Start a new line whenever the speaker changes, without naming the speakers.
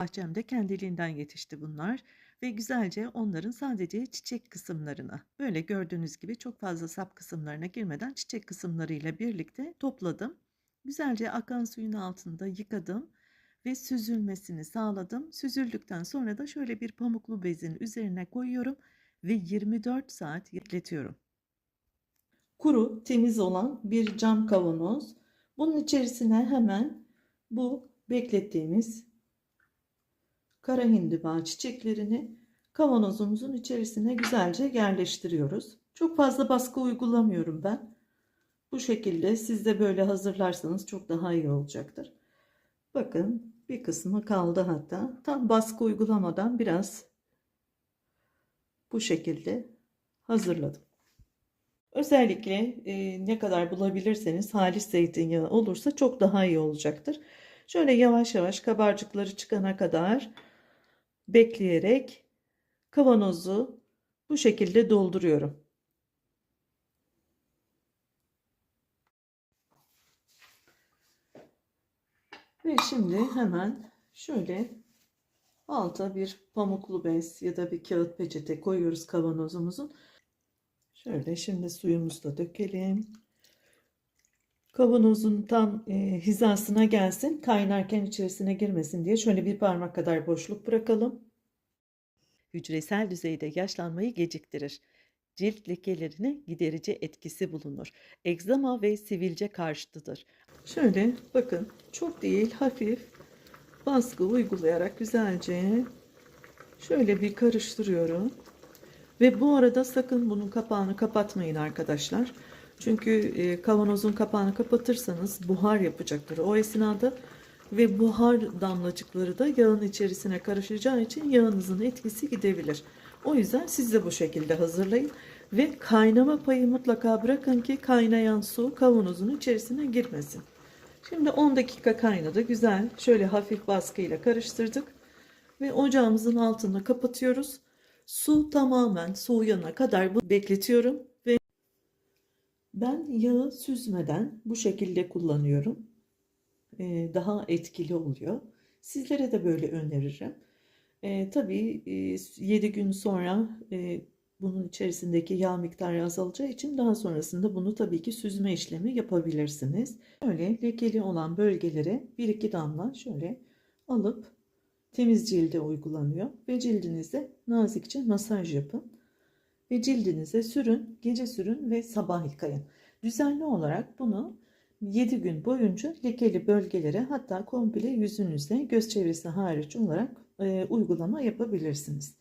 Bahçemde kendiliğinden yetişti bunlar ve güzelce onların sadece çiçek kısımlarına, böyle gördüğünüz gibi çok fazla sap kısımlarına girmeden çiçek kısımlarıyla birlikte topladım. Güzelce akan suyun altında yıkadım ve süzülmesini sağladım. Süzüldükten sonra da şöyle bir pamuklu bezin üzerine koyuyorum ve 24 saat bekletiyorum. Kuru, temiz olan bir cam kavanoz. Bunun içerisine hemen bu beklettiğimiz kara hindiba çiçeklerini kavanozumuzun içerisine güzelce yerleştiriyoruz. Çok fazla baskı uygulamıyorum ben. Bu şekilde siz de böyle hazırlarsanız çok daha iyi olacaktır. Bakın bir kısmı kaldı hatta. Tam baskı uygulamadan biraz bu şekilde hazırladım. Özellikle e, ne kadar bulabilirseniz halis zeytinyağı olursa çok daha iyi olacaktır. Şöyle yavaş yavaş kabarcıkları çıkana kadar bekleyerek kavanozu bu şekilde dolduruyorum. Ve şimdi hemen şöyle alta bir pamuklu bez ya da bir kağıt peçete koyuyoruz kavanozumuzun. Şöyle şimdi suyumuzu da dökelim. Kavanozun tam e, hizasına gelsin. Kaynarken içerisine girmesin diye şöyle bir parmak kadar boşluk bırakalım. Hücresel düzeyde yaşlanmayı geciktirir. Cilt lekelerine giderici etkisi bulunur. Egzama ve sivilce karşıtıdır. Şöyle bakın çok değil hafif baskı uygulayarak güzelce şöyle bir karıştırıyorum. Ve bu arada sakın bunun kapağını kapatmayın arkadaşlar. Çünkü e, kavanozun kapağını kapatırsanız buhar yapacaktır o esnada ve buhar damlacıkları da yağın içerisine karışacağı için yağınızın etkisi gidebilir. O yüzden siz de bu şekilde hazırlayın ve kaynama payı mutlaka bırakın ki kaynayan su kavanozun içerisine girmesin. Şimdi 10 dakika kaynadı güzel şöyle hafif baskıyla karıştırdık ve ocağımızın altını kapatıyoruz. Su tamamen soğuyana kadar bekletiyorum ben yağı süzmeden bu şekilde kullanıyorum. Ee, daha etkili oluyor. Sizlere de böyle öneririm. Ee, tabii e, 7 gün sonra e, bunun içerisindeki yağ miktarı azalacağı için daha sonrasında bunu tabii ki süzme işlemi yapabilirsiniz. Öyle lekeli olan bölgelere 1-2 damla şöyle alıp temiz cilde uygulanıyor ve cildinize nazikçe masaj yapın ve cildinize sürün, gece sürün ve sabah yıkayın. Düzenli olarak bunu 7 gün boyunca lekeli bölgelere hatta komple yüzünüzde göz çevresi hariç olarak e, uygulama yapabilirsiniz.